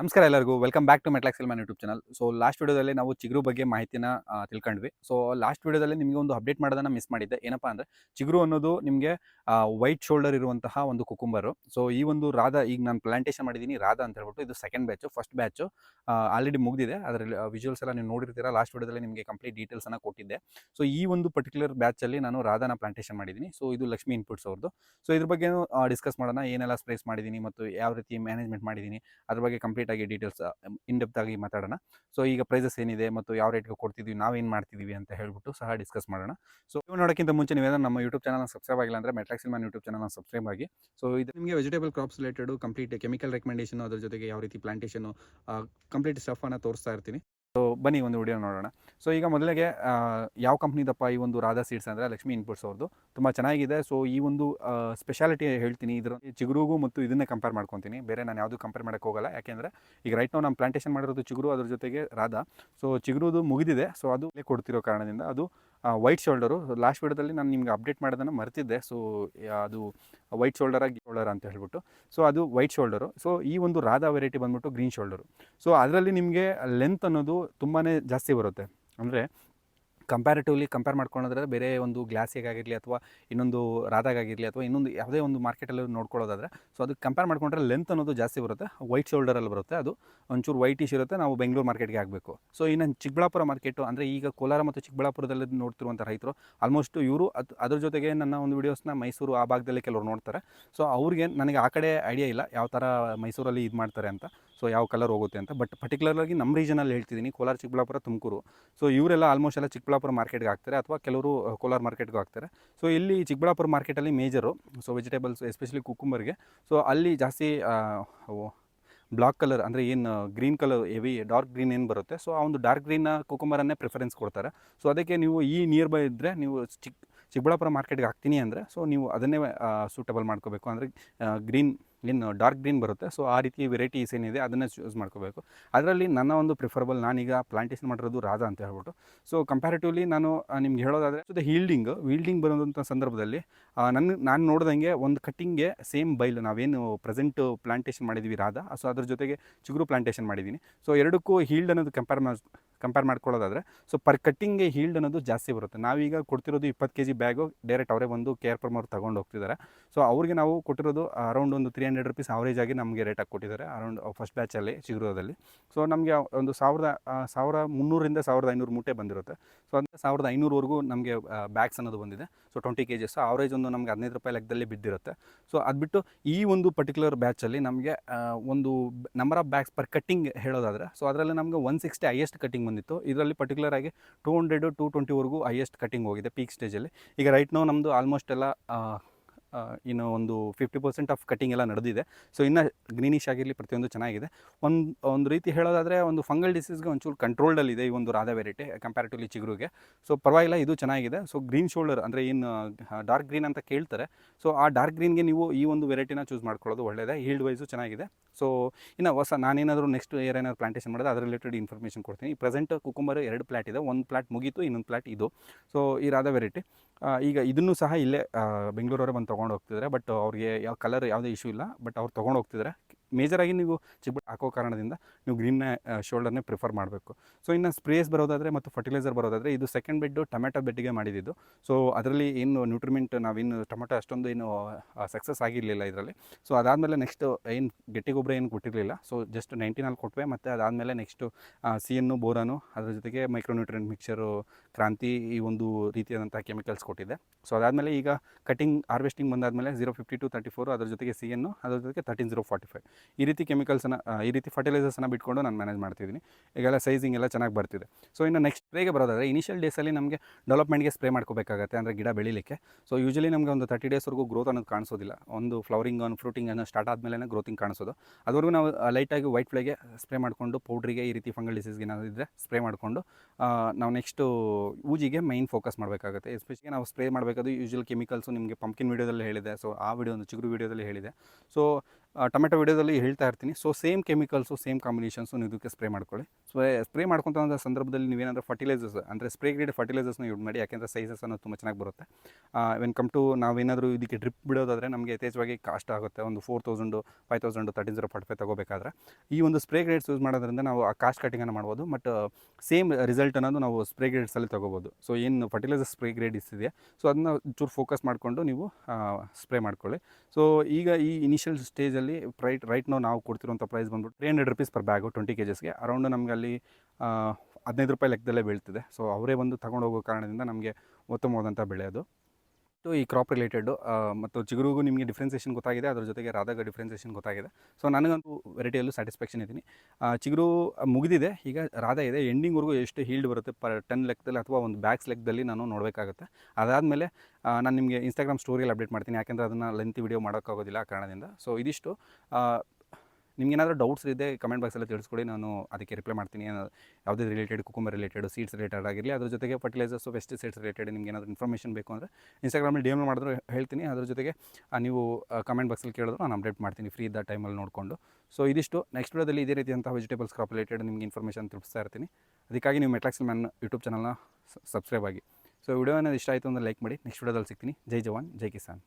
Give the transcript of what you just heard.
ನಮಸ್ಕಾರ ಎಲ್ಲರಿಗೂ. Welcome back to metlox man YouTube channel so last ವಿಡಿಯೋದಲ್ಲಿ ನಾವು ಚಿಗುರು ಬಗ್ಗೆ ಮಾಹಿತಿನ ತಿಳ್ಕೊಂಡ್ವಿ. ಸೊ ಲಾಸ್ಟ್ ವಿಡಿಯೋದಲ್ಲಿ ನಿಮಗೆ ಒಂದು ಅಪ್ಡೇಟ್ ಮಾಡೋದನ್ನ ಮಿಸ್ ಮಾಡಿದ್ದೆ. ಏನಪ್ಪಾ ಅಂದರೆ, ಚಿಗುರು ಅನ್ನೋದು ನಿಮಗೆ ವೈಟ್ ಶೋಲ್ಡರ್ ಇರುವಂತಹ ಒಂದು ಕುಕುಂಬರು ಸೊ ಈ ಒಂದು ರಾಧಾ, ಈಗ ನಾನು ಪ್ಲಾಂಟೇಷನ್ ಮಾಡಿದ್ದೀನಿ ರಾಧಾ ಅಂತ ಹೇಳ್ಬಿಟ್ಟು ಇದು second batch first batch already ಮುಗಿದಿದೆ. ಅದರಲ್ಲಿ ವಿಜುವಲ್ಸ್ ಎಲ್ಲ ನೀವು ನೋಡಿರ್ತೀರಾ ಲಾಸ್ಟ್ ವಿಡಿಯೋದಲ್ಲಿ ನಿಮಗೆ ಕಂಪ್ಲೀಟ್ ಡೀಟೇಲ್ಸನ್ನು ಕೊಟ್ಟಿದ್ದೆ. ಸೊ ಈ ಒಂದು ಪರ್ಟಿಕ್ಯುಲರ್ ಬ್ಯಾಚಲ್ಲಿ ನಾನು ರಾಧಾನ ಪ್ಲಾಂಟೇಷನ್ ಮಾಡಿದ್ದೀನಿ ಸೊ ಇದು ಲಕ್ಷ್ಮಿ ಇನ್ಪುಟ್ಸ್ ಅವ್ರದ್ದು ಸೊ ಇದ್ರ ಬಗ್ಗೆ ಡಿಸ್ಕಸ್ ಮಾಡೋಣ. ಏನೆಲ್ಲ ಸ್ಪ್ರೇಸ್ ಮಾಡಿದ್ದೀನಿ ಮತ್ತು ಯಾವ ರೀತಿ ಮ್ಯಾನೇಜ್ಮೆಂಟ್ ಮಾಡಿದ್ದೀನಿ ಅದ್ರ ಬಗ್ಗೆ ಕಂಪ್ಲೀಟ್ ಆಗಿ ಡೀಟೇಲ್ಸ್ ಇನ್ ಡೆಪ್ತ್ ಆಗಿ ಮಾತಾಡೋಣ. ಸೊ ಈಗ ಪ್ರೈಸಸ್ ಏನಿದೆ ಮತ್ತು ಯಾವ ರೇಟ್ಗೆ ಕೊಡ್ತಿದ್ವಿ ನಾವೇನು ಮಾಡ್ತಿದ್ದೀವಿ ಅಂತ ಹೇಳ್ಬಿಟ್ಟು ಸಹ ಡಿಸ್ಕಸ್ ಮಾಡೋಣ. ಸೊ ನೀವು ನೋಡೋಕ್ಕಿಂತ ಮುಂಚೆ ನೀವೇನೋ ನಮ್ಮ ಯೂಟ್ಯೂಬ್ ಚಾನಲ್ ಸಬ್ಸ್ಕ್ರೈಬ್ ಆಗಿಲ್ಲ ಅಂದರೆ metrox man YouTube channel subscribe ಆಗಿ. ಸೊ ಇದು ನಿಮಗೆ vegetable crops related complete chemical recommendation ಅದ್ರ ಜೊತೆಗೆ ಯಾವ ರೀತಿ ಪ್ಲಾಂಟೇಷನ್ ಕಂಪ್ಲೀಟ್ ಸ್ಟಫನ್ನು ತೋರಿಸ್ತಾ ಇರ್ತೀನಿ. ಸೊ ಬನ್ನಿ ಒಂದು ವಿಡಿಯೋ ನೋಡೋಣ. ಸೊ ಈಗ ಮೊದಲಿಗೆ ಯಾವ ಕಂಪ್ನಿದಪ್ಪ ಈ ಒಂದು ರಾಧಾ ಸೀಡ್ಸ್ ಅಂದರೆ ಲಕ್ಷ್ಮಿ ಇನ್ಪುಟ್ಸ್ ಅವ್ರದ್ದು ತುಂಬ ಚೆನ್ನಾಗಿದೆ. ಸೊ ಈ ಒಂದು ಸ್ಪೆಷಾಲಿಟಿ ಹೇಳ್ತೀನಿ. ಇದರ ಚಿಗುರುಗೂ ಮತ್ತು ಇದನ್ನೇ ಕಂಪೇರ್ ಮಾಡ್ಕೊತೀನಿ. ಬೇರೆ ನಾನು ಯಾವುದು ಕಂಪೇರ್ ಮಾಡೋಕ್ಕೆ ಹೋಗಲ್ಲ. ಯಾಕೆಂದರೆ, ಈಗ ರೈಟ್ ನಾವು ನಮ್ಮ ಪ್ಲಾಂಟೇಷನ್ ಮಾಡಿರೋದು ಚಿಗುರು, ಅದ್ರ ಜೊತೆಗೆ ರಾಧಾ ಸೊ ಚಿಗುರುದು ಮುಗಿದಿದೆ. ಸೊ ಅದು ಕೊಡ್ತಿರೋ ಕಾರಣದಿಂದ ಅದು ವೈಟ್ ಶೋಲ್ಡರು ಲಾಸ್ಟ್ ವಿಡಿಯೋದಲ್ಲಿ ನಾನು ನಿಮ್ಗೆ ಅಪ್ಡೇಟ್ ಮಾಡೋದನ್ನು ಮರ್ತಿದ್ದೆ. ಸೊ ಅದು ವೈಟ್ ಶೋಲ್ಡರ್ ಆಗಿ ಶೋಲ್ಡರ್ ಅಂತ ಹೇಳ್ಬಿಟ್ಟು. ಸೊ ಅದು ವೈಟ್ ಶೋಲ್ಡರು ಸೊ ಈ ಒಂದು ರಾಧಾ ವೆರೈಟಿ ಬಂದ್ಬಿಟ್ಟು ಗ್ರೀನ್ ಶೋಲ್ಡರು ಸೊ ಅದರಲ್ಲಿ ನಿಮಗೆ ಲೆಂತ್ ಅನ್ನೋದು ತುಂಬಾ ಜಾಸ್ತಿ ಬರುತ್ತೆ. ಅಂದರೆ ಕಂಪ್ಯಾರಿಟಿವ್ಲಿ ಕಂಪೇರ್ ಮಾಡ್ಕೊಳೋದ್ರೆ ಬೇರೆ ಒಂದು ಗ್ಲಾಸಿಗಾಗಿರಲಿ ಅಥವಾ ಇನ್ನೊಂದು ರಾಧಾಗಾಗಿರಲಿ ಅಥವಾ ಇನ್ನೊಂದು ಯಾವುದೇ ಒಂದು ಮಾರ್ಕೆಟಲ್ಲಿ ನೋಡ್ಕೊಳ್ಳೋದಾದ್ರೆ ಸೊ ಅದಕ್ಕೆ ಕಂಪೇರ್ ಮಾಡ್ಕೊಂಡ್ರೆ ಲೆಂತ್ ಅನ್ನೋದು ಜಾಸ್ತಿ ಬರುತ್ತೆ ವೈಟ್ ಶೋಲ್ಡರಲ್ಲಿ ಬರುತ್ತೆ, ಅದು ಒಂಚೂರು ವೈಟಿಶ್ ಇರುತ್ತೆ, ನಾವು ಬೆಂಗಳೂರು ಮಾರ್ಕೆಟ್ಗೆ ಆಗಬೇಕು ಸೊ ಇನ್ನು ಚಿಕ್ಕಬಳ್ಳಾಪುರ ಮಾರ್ಕೆಟು ಅಂದರೆ ಈಗ ಕೋಲಾರ ಮತ್ತು ಚಿಕ್ಕಬಳ್ಳಾಪುರದಲ್ಲಿ ನೋಡ್ತಿರುವಂಥ ರೈತರು ಆಲ್ಮೋಸ್ಟ್ ಇವರು ಅದು ಅದ್ರ ಜೊತೆಗೆ ನನ್ನ ಒಂದು ವೀಡಿಯೋಸ್ನ ಮೈಸೂರು ಆ ಭಾಗದಲ್ಲಿ ಕೆಲವರು ನೋಡ್ತಾರೆ. ಸೊ ಅವ್ರಿಗೆ ನನಗೆ ಆ ಕಡೆ ಐಡಿಯಾ ಇಲ್ಲ, ಯಾವ ಥರ ಮೈಸೂರಲ್ಲಿ ಇದು ಮಾಡ್ತಾರೆ ಅಂತ. ಸೊ ಯಾವ ಕಲರ್ ಹೋಗುತ್ತೆ ಅಂತ. ಬಟ್ ಪರ್ಟಿಕ್ಯುಲರ್ಲಾಗಿ ನಮ್ಮ ರೀಜನಲ್ಲಿ ಹೇಳ್ತಿದ್ದೀನಿ ಕೋಲಾರ, ಚಿಕ್ಕಬಳ್ಳಾಪುರ, ತುಮಕೂರು. ಸೊ ಇವರೆಲ್ಲ ಆಲ್ಮೋಸ್ಟ್ ಎಲ್ಲ ಚಿಕ್ಕಬಳ್ಳಾಪುರ ಮಾರ್ಕೆಟ್ಗೆ ಹಾಕ್ತಾರೆ ಅಥವಾ ಕೆಲವರು ಕೋಲಾರ ಮಾರ್ಕೆಟ್ಗೆ ಹಾಕ್ತಾರೆ. ಸೊ ಇಲ್ಲಿ ಚಿಕ್ಕಬಳ್ಳಾಪುರ ಮಾರ್ಕೆಟಲ್ಲಿ ಮೇಜರು ಸೊ ವೆಜಿಟೇಬಲ್ಸ್ ಎಸ್ಪೆಷಲಿ ಕುಕ್ಕುಂಬರ್ಗೆ ಸೊ ಅಲ್ಲಿ ಜಾಸ್ತಿ ಬ್ಲಾಕ್ ಕಲರ್ ಅಂದರೆ ಏನು green colour heavy dark green ಏನು ಬರುತ್ತೆ. ಸೊ ಆ ಒಂದು ಡಾರ್ಕ್ ಗ್ರೀನ್ನ ಕುಕುಂಬರನ್ನೇ ಪ್ರಿಫರೆನ್ಸ್ ಕೊಡ್ತಾರೆ. ಸೊ ಅದಕ್ಕೆ ನೀವು ಈ ನಿಯರ್ ಬೈ ಇದ್ದರೆ ನೀವು ಚಿಕ್ಕ ಚಿಕ್ಕಬಳ್ಳಾಪುರ ಮಾರ್ಕೆಟ್ಗೆ ಹಾಕ್ತೀನಿ ಅಂದರೆ ಸೊ ನೀವು ಅದನ್ನೇ ಸೂಟಬಲ್ ಮಾಡ್ಕೋಬೇಕು. ಅಂದರೆ ಗ್ರೀನ್ ಏನು ಡಾರ್ಕ್ ಗ್ರೀನ್ ಬರುತ್ತೆ. ಸೊ ಆ ರೀತಿ ವೆರೈಟೀಸ್ ಏನಿದೆ, ಅದನ್ನು ಚೂಸ್ ಮಾಡ್ಕೋಬೇಕು. ಅದರಲ್ಲಿ ನನ್ನ ಒಂದು ಪ್ರಿಫರಬಲ್ ನಾನೀಗ ಪ್ಲಾಂಟೇಷನ್ ಮಾಡಿರೋದು ರಾಧಾ ಅಂತ ಹೇಳ್ಬಿಟ್ಟು. ಸೊ ಕಂಪ್ಯಾರಿಟಿವ್ಲಿ ನಾನು ನಿಮ್ಗೆ ಹೇಳೋದಾದರೆ ಜೊತೆ ಹೀಲ್ಡಿಂಗ್ ವೀಲ್ಡಿಂಗ್ ಬರೋದಂಥ ಸಂದರ್ಭದಲ್ಲಿ ನನ್ನ ನಾನು ನೋಡ್ದಂಗೆ ಒಂದು ಕಟ್ಟಿಂಗ್ಗೆ ಸೇಮ್ ಬೈಲ್ ನಾವೇನು ಪ್ರೆಸೆಂಟ್ ಪ್ಲಾಂಟೇಷನ್ ಮಾಡಿದ್ದೀವಿ ರಾಧಾ ಸೊ ಅದ್ರ ಜೊತೆಗೆ ಚಿಗುರು ಪ್ಲಾಂಟೇಷನ್ ಮಾಡಿದ್ದೀನಿ ಸೊ ಎರಡಕ್ಕೂ ಹೀಲ್ಡ್ ಅನ್ನೋದು ಕಂಪೇರ್ ಮಾ ಕಂಪೇರ್ ಮಾಡ್ಕೊಳ್ಳೋದಾದರೆ ಸೊ ಪರ್ ಕಟ್ಟಿಂಗ್ಗೆ ಹೀಲ್ಡ್ ಅನ್ನೋದು ಜಾಸ್ತಿ ಬರುತ್ತೆ. ನಾವೀಗ ಕೊಡ್ತಿರೋದು ಇಪ್ಪತ್ತು ಕೆ ಜಿ ಬ್ಯಾಗು ಡೈರೆಕ್ಟ್ ಅವರೇ ಬಂದು ಕೇರ್ ಫಾರ್ಮ್ ಅವ್ರು ತೊಗೊಂಡು ಹೋಗ್ತಿದ್ದಾರೆ ಸೊ ಅವ್ರಿಗೆ ನಾವು ಕೊಟ್ಟಿರೋದು ಅರೌಂಡ್ ಒಂದು ತ್ರೀ ಹಂಡ್ರೆಡ್ ರುಪೀಸ್ ಅವರೇಜ್ ಆಗಿ ನಮಗೆ ರೇಟಾಗಿ ಕೊಟ್ಟಿದ್ದಾರೆ ಅರೌಂಡ್ ಫಸ್ಟ್ ಬ್ಯಾಚಲ್ಲಿ ಚಿಗುರೋದಲ್ಲಿ. ಸೊ ನಮಗೆ ಒಂದು ಸಾವಿರದ ಸಾವಿರ ಮುನ್ನೂರಿಂದ ಸಾವಿರದ ಐನೂರು ಮೂಟೆ ಬಂದಿರುತ್ತೆ. ಸೊ ಅಂದರೆ ಸಾವಿರದ ಐನೂರವರೆಗೂ ನಮಗೆ ಬ್ಯಾಗ್ಸ್ ಅನ್ನೋದು ಬಂದಿದೆ. So twenty K Gs average ಒಂದು ನಮಗೆ ಹದಿನೈದು ರೂಪಾಯಿ ಲೆಕ್ಕದಲ್ಲಿ ಬಿದ್ದಿರುತ್ತೆ. ಸೊ ಅದು ಬಿಟ್ಟು ಈ ಒಂದು ಪರ್ಟಿಕ್ಯುಲರ್ ಬ್ಯಾಚಲ್ಲಿ ನಮಗೆ ಒಂದು number of bags per cutting ಹೇಳೋದಾದರೆ ಸೊ ಅದರಲ್ಲಿ ನಮಗೆ ಒನ್ ಸಿಕ್ಸ್ಟಿ ಹೈಯೆಸ್ಟ್ ಕಟ್ಟಿಂಗ್ ಬಂದಿತ್ತು. ಇದರಲ್ಲಿ ಪರ್ಟಿಕ್ಯುಲರ್ ಆಗಿ ಟೂ ಹಂಡ್ರೆಡು ಟು ಟ್ವೆಂಟಿವರೆಗೂ ಹೈಯೆಸ್ಟ್ ಕಟ್ಟಿಂಗ್ ಹೋಗಿದೆ ಪೀಕ್ ಸ್ಟೇಜಲ್ಲಿ ಈಗ ರೈಟ್ ನಾವು ನಮ್ಮದು ಆಲ್ಮೋಸ್ಟ್ ಎಲ್ಲ ಇನ್ನು ಒಂದು ಫಿಫ್ಟಿ ಪರ್ಸೆಂಟ್ ಆಫ್ ಕಟ್ಟಿಂಗ್ ಎಲ್ಲ ನಡೆದಿದೆ. ಸೊ ಇನ್ನು ಗ್ರೀನಿಶ್ ಆಗಿರಲಿ ಪ್ರತಿಯೊಂದು ಚೆನ್ನಾಗಿದೆ. ಒಂದು ಒಂದು ರೀತಿ ಹೇಳೋದಾದರೆ ಒಂದು ಫಂಗಲ್ ಡಿಸೀಸ್ಗೆ ಒಂಚೂರು ಕಂಟ್ರೋಲ್ಡಲ್ಲಿದೆ ಈ ಒಂದು ರಾಧಾ ವೆರೈಟಿ ಕಂಪ್ಯಾರಿಟಿವ್ಲಿ ಚಿಗುರುಗೆ. ಸೊ ಪರವಾಗಿಲ್ಲ, ಇದು ಚೆನ್ನಾಗಿದೆ. ಸೊ ಗ್ರೀನ್ ಶೋಲ್ಡರ್ ಅಂದರೆ ಏನು ಡಾರ್ಕ್ ಗ್ರೀನ್ ಅಂತ ಕೇಳ್ತಾರೆ. ಸೊ ಆ ಡಾರ್ಕ್ ಗ್ರೀನ್ಗೆ ನೀವು ಈ ಒಂದು ವೆರೈಟಿನ ಚೂಸ್ ಮಾಡ್ಕೊಳ್ಳೋದು ಒಳ್ಳೆಯದೇ ಹೀಲ್ಡ್ ವೈಸು ಚೆನ್ನಾಗಿದೆ. ಸೊ ಇನ್ನು ಹೊಸ, ನಾನೇನಾದರೂ ನೆಕ್ಸ್ಟ್ ಇಯರ್ ಏನಾದ್ರು ಪ್ಲಾಂಟೇಷನ್ ಮಾಡಿದ್ರೆ ಅದರ ರಿಲೇಟೆಡ್ ಇನ್ಫಾರ್ಮೇಷನ್ ಕೊಡ್ತೀನಿ. ಪ್ರೆಸೆಂಟ್ ಕುಕುಂಬರ್ ಎರಡು ಪ್ಲಾಟ್ ಇದೆ. ಒಂದು ಪ್ಲಾಟ್ ಮುಗೀತು, ಇನ್ನೊಂದು ಪ್ಲಾಟ್ ಇದು. ಸೊ ಈ ರಾಧಾ ವೆರೈಟಿ. ಈಗ ಇದನ್ನು ಸಹ ಇಲ್ಲೇ ಬೆಂಗಳೂರವರೇ ಬಂದು ತೊಗೊಂಡು ಹೋಗ್ತಿದ್ದಾರೆ ಬಟ್ ಅವ್ರಿಗೆ ಯಾವ ಕಲರ್ ಯಾವುದೇ ಇಶ್ಯೂ ಇಲ್ಲ. ಬಟ್ ಅವ್ರು ತೊಗೊಂಡು ಹೋಗ್ತಿದ್ದಾರೆ ಮೇಜರಾಗಿ ನೀವು ಚಿಕ್ಕ ಹಾಕೋ ಕಾರಣದಿಂದ ನೀವು ಗ್ರೀನ್ನ ಶೋಲ್ಡರ್ನೇ ಪ್ರಿಫರ್ ಮಾಡಬೇಕು. ಸೊ, ಇನ್ನು ಸ್ಪ್ರೇಸ್ ಬರೋದಾದರೆ ಮತ್ತು ಫರ್ಟಿಲೈಸರ್ ಬರೋದಾದರೆ ಇದು ಸೆಕೆಂಡ್ ಬೆಡ್ಡು ಟೊಮೆಟೊ ಬೆಡ್ಗೆ ಮಾಡಿದ್ದು ಸೊ, ಅದರಲ್ಲಿ ಏನು ನ್ಯೂಟ್ರಿಮೆಂಟ್ ನಾವಿನ್ನು ಟೊಮೆಟೊ ಅಷ್ಟೊಂದು ಏನು ಸಕ್ಸಸ್ ಆಗಿರಲಿಲ್ಲ ಇದರಲ್ಲಿ. ಸೊ, ಅದಾದಮೇಲೆ ನೆಕ್ಸ್ಟ್ ಏನು ಗಟ್ಟಿ ಗೊಬ್ಬರ ಏನು ಕೊಟ್ಟಿರಲಿಲ್ಲ. ಸೊ, ಜಸ್ಟ್ ನೈಂಟಿನಲ್ಲಿ ಕೊಟ್ವೆ ಮತ್ತು ಅದಾದಮೇಲೆ ನೆಕ್ಸ್ಟು ಸಿ ಎನ್ನು ಬೋರಾನು, ಅದರ ಜೊತೆಗೆ ಮೈಕ್ರೋನ್ಯೂಟ್ರಿಯೆಂಟ್ ಮಿಕ್ಸರು ಕ್ರಾಂತಿ ಈ ಒಂದು ರೀತಿಯಾದಂಥ ಕೆಮಿಕಲ್ಸ್ ಕೊಟ್ಟಿದೆ. ಸೊ, ಅದಾದಮೇಲೆ ಈಗ cutting, harvesting ಬಂದಾದಮೇಲೆ zero fifty to thirty four ಅದರ ಜೊತೆಗೆ ಸಿ ಎನ್ನು ಅದ್ರ ಜೊತೆಗೆ ತರ್ಟೀನ್ ಜೀರೋ ಫಾರ್ಟಿ ಫೈವ್. ಈ ರೀತಿ ಕೆಮಿಕಲ್ಸನ್ನು ಈ ರೀತಿ ಫರ್ಟಿಲೈಸರ್ಸನ್ನು ಬಿಟ್ಕೊಂಡು ನಾನು ಮ್ಯಾನೇಜ್ ಮಾಡ್ತಿದ್ದೀನಿ. ಈಗೆಲ್ಲ ಸೈಜಿಂಗ್ ಎಲ್ಲ ಚೆನ್ನಾಗಿ ಬರ್ತಿದೆ. ಸೊ ಇನ್ನು ನೆಕ್ಸ್ಟ್ ಸ್ಪ್ರೇಗೆ ಬರೋದಾದರೆ ಇನಿಷಿಯಲ್ ಡೇಸಲ್ಲಿ ನಮಗೆ ಡೆವಲಪ್ಮೆಂಟ್ಗೆ ಸ್ಪ್ರೇ ಮಾಡ್ಕೋಬೇಕಾಗತ್ತೆ ಅಂದರೆ ಗಿಡ ಬೆಳಿಲಿಕ್ಕೆ. ಸೊ ಯೂಶಲಿ ನಮಗೆ ಒಂದು ತರ್ಟಿ ಡೇಸ್ವರೆಗೂ ಗ್ರೋತ್ ಅನ್ನೋದು ಕಾಣಿಸೋದಿಲ್ಲ. ಒಂದು ಫ್ಲವರಿಂಗ್ ಒಂದು ಫ್ರೂಟಿಂಗ್ ಅನ್ನೋ ಸ್ಟಾರ್ಟ್ ಆದಮೇಲೆ ಗ್ರೋತಿಂಗ್ ಕಾಣಿಸೋದು. ಅದುವರೆಗೂ ನಾವು ಲೈಟಾಗಿ ವೈಟ್ ಫ್ಲೈಗೆ ಸ್ಪ್ರೇ ಮಾಡಿಕೊಂಡು ಪೌಡ್ರಿಗೆ ಈ ರೀತಿ ಫಂಗಲ್ ಡಿಸೀಸ್ಗೆ ಏನಾದರೂ ಇದ್ದರೆ ಸ್ಪ್ರೇ ಮಾಡಿಕೊಂಡು ನಾವು ನೆಕ್ಸ್ಟು ಊಜಿಗೆ ಮೈನ್ ಫೋಕಸ್ ಮಾಡಬೇಕಾಗುತ್ತೆ. ಎಸ್ಪೆಷಲಿ ನಾವು ಸ್ಪ್ರೇ ಮಾಡಬೇಕಾದ್ರೆ ಯೂಶಲ್ ಕೆಮಿಕಲ್ಸು ನಿಮಗೆ ಪಂಪ್ಕಿನ್ ವೀಡಿಯೋದಲ್ಲಿ ಹೇಳಿದೆ. ಸೊ ಆ ವಿಡಿಯೋ ಒಂದು ಚಿಗುರು ವೀಡಿಯೋದಲ್ಲಿ ಹೇಳಿದೆ. ಸೊ ಟೊಮೆಟೊ ವಿಡಿಯೋದಲ್ಲಿ ಹೇಳ್ತಾ ಇರ್ತೀನಿ. So same chemicals same combinations ನೀವು ಇದಕ್ಕೆ ಸ್ಪ್ರೇ ಮಾಡ್ಕೊಳ್ಳಿ. ಸೊ ಸ್ಪ್ರೇ ಮಾಡ್ಕೊತ ಸಂದರ್ಭದಲ್ಲಿ ನೀವೇನಾದರೂ ಫರ್ಟಿಲೈಸರ್ಸ್ ಅಂದರೆ ಸ್ಪ್ರೇ ಗ್ರೇಡ್ ಫರ್ಟಿಲೈಸರ್ಸ್ನ ಯೂಸ್ ಮಾಡಿ, ಯಾಕೆಂದರೆ ಸೈಜಸ್ ಅನ್ನೋದು ತುಂಬ ಚೆನ್ನಾಗಿ ಬರುತ್ತೆ. ವೆನ್ ಕಮ್ ಟು ನಾವೇನಾದರೂ ಇದಕ್ಕೆ ಡ್ರಿಪ್ ಬಿಡೋದಾದರೆ ನಮಗೆ ಯಥೇಚ್ಛವಾಗಿ ಕಾಸ್ಟ್ ಆಗುತ್ತೆ. ಒಂದು four thousand five thousand thirteen zero forty five ತಗೋಬೇಕಾದ್ರೆ. ಈ ಒಂದು ಸ್ಪ್ರೇ ಗ್ರೇಡ್ಸ್ ಯೂಸ್ ಮಾಡೋದ್ರಿಂದ ನಾವು ಆ ಕಾಸ್ಟ್ ಕಟಿಂಗನ್ನು ಮಾಡ್ಬೋದು. ಬಟ್ ಸೇಮ್ ರಿಸಲ್ಟ್ ಅನ್ನೋದು ನಾವು ಸ್ಪ್ರೇ ಗ್ರೇಡ್ಸಲ್ಲಿ ತೊಗೋಬೋದು. ಸೊ ಏನು ಫರ್ಟಿಲೈಸರ್ ಸ್ಪ್ರೇ ಗ್ರೇಡ್ ಇದೆಯಾ ಸೊ ಅದನ್ನ ಚೂರು ಫೋಕಸ್ ಮಾಡಿಕೊಂಡು ನೀವು ಸ್ಪ್ರೇ ಮಾಡ್ಕೊಳ್ಳಿ. ಸೊ ಈಗ ಈ ಇನಿಷಿಯಲ್ ಸ್ಟೇಜಲ್ಲಿ ರೈಟ್ ರೈಟ್ ನಾವು ನಾವು ಕೊಡ್ತಿರುವಂಥ ಪ್ರೈಸ್ ಬಂದ್ಬಿಟ್ಟು three hundred rupees per bag twenty K ಜಿಸ್ಗೆ around ನಮಗೆ ಅಲ್ಲಿ ಹದಿನೈದು ರೂಪಾಯಿ ಲೆಕ್ಕದಲ್ಲೇ ಬೀಳ್ತಿದೆ. ಸೊ ಅವರೇ ಬಂದು ತಗೊಂಡು ಹೋಗೋ ಕಾರಣದಿಂದ ನಮಗೆ ಉತ್ತಮವಾದಂಥ ಬೆಳೆ ಅದು. ಸೊ ಈ ಕ್ರಾಪ್ ರಿಲೇಟೆಡ್ ಮತ್ತು ಚಿಗುರುಗೂ ನಿಮಗೆ ಡಿಫ್ರೆನ್ಸೇಷನ್ ಗೊತ್ತಾಗಿದೆ, ಅದ್ರ ಜೊತೆಗೆ ರಾಧಾಗ ಡಿಫ್ರೆನ್ಸೇಷನ್ ಗೊತ್ತಾಗಿದೆ. ಸೊ ನನಗಂತೂ ವೆರೈಟಿಯಲ್ಲೂ ಸ್ಯಾಟಿಸ್ಫ್ಯಾಕ್ಷನ್ ಇದ್ದೀನಿ. ಚಿಗುರು ಮುಗಿದಿದೆ, ಈಗ ರಾಧಾ ಇದೆ. ಎಂಡಿಂಗ್ವರೆಗೂ ಎಷ್ಟು ಹೀಲ್ಡ್ ಬರುತ್ತೆ ಪರ್ ಟೆನ್ ಲೆಕ್ಕದಲ್ಲಿ ಅಥವಾ ಒಂದು ಬ್ಯಾಕ್ಸ್ ಲೆಕ್ಕದಲ್ಲಿ ನಾನು ನೋಡಬೇಕಾಗುತ್ತೆ. ಅದಾದಮೇಲೆ ನಾನು ನಿಮಗೆ ಇನ್ಸ್ಟಾಗ್ರಾಮ್ ಸ್ಟೋರಿಯಲ್ಲಿ ಅಪ್ಡೇಟ್ ಮಾಡ್ತೀನಿ, ಯಾಕೆಂದರೆ ಅದನ್ನು ಲೆಂತಿ ವಿಡಿಯೋ ಮಾಡೋಕ್ಕಾಗೋದಿಲ್ಲ ಆ ಕಾರಣದಿಂದ. ಸೊ ಇದಿಷ್ಟು ನಿಮ್ಗೇನಾದರೂ ಡೌಟ್ಸ್ ಇದೆ ಕಮೆಂಟ್ ಬಾಕ್ಸಲ್ಲಿ ತಿಳಿಸ್ಕೊಡಿ, ನಾನು ಅದಕ್ಕೆ ರಿಪ್ಲೈ ಮಾಡ್ತೀನಿ. ಯಾವುದೇ related cucumber related seeds related ಆಗಿರಲಿ, ಅದ್ರ ಜೊತೆಗೆ ಫರ್ಟಿಲೈಸರ್ಸು ಪೆಸ್ಟಿಸೈಡ್ಸ್ ರಿಲೇಟೆಡ್ ನಿಮ್ಗೆ ಏನಾದರೂ ಇನ್ಫಾರ್ಮೇಷನ್ ಬೇಕು ಅಂದರೆ ಇನ್ಸ್ಟಾಗ್ರಾಮಲ್ಲಿ ಡಿ ಎಂ ಮಾಡಿದ್ರು ಹೇಳ್ತೀನಿ. ಅದ್ರ ಜೊತೆಗೆ ನೀವು ಕಮೆಂಟ್ ಬಾಕ್ಸಲ್ಲಿ ಕೇಳಿದ್ರು ನಾನು ಅಪ್ಡೇಟ್ ಮಾಡ್ತೀನಿ ಫ್ರೀ ಇದ್ದ ಟೈಮಲ್ಲಿ ನೋಡಿಕೊಂಡು. ಸೊ ಇದಿಷ್ಟು. ನೆಕ್ಸ್ಟ್ ವಿಡಿಯೋದಲ್ಲಿ ಇದೇ ರೀತಿಯಂಥ ವೆಜಿಟೇಬಲ್ಸ್ ಕ್ರಾಪ್ ರಿಲೇಟೆಡ್ ನಿಮಗೆ ಇನ್ಫಾರ್ಮೇಷನ್ ತಿಳಿಸ್ತಾ ಇರ್ತೀನಿ. ಅದಕ್ಕಾಗಿ ನೀವು ಮೆಟ್ಲಾಕ್ಸ್ ಮ್ಯಾನ್ ಯೂಟ್ಯೂಬ್ ಚಾನಲ್ನ ಸಬ್ಸ್ಕ್ರೈಬ್ ಆಗಿ. ಸೊ ವಿಡಿಯೋ ಇಷ್ಟ ಆಯಿತು ಅಂದರೆ ಲೈಕ್ ಮಾಡಿ. ನೆಕ್ಸ್ಟ್ ವಿಡಿಯೋದಲ್ಲಿ ಸಿಗ್ತೀನಿ. ಜೈ ಜವಾನ್, ಜೈ ಕಿಸಾನ್.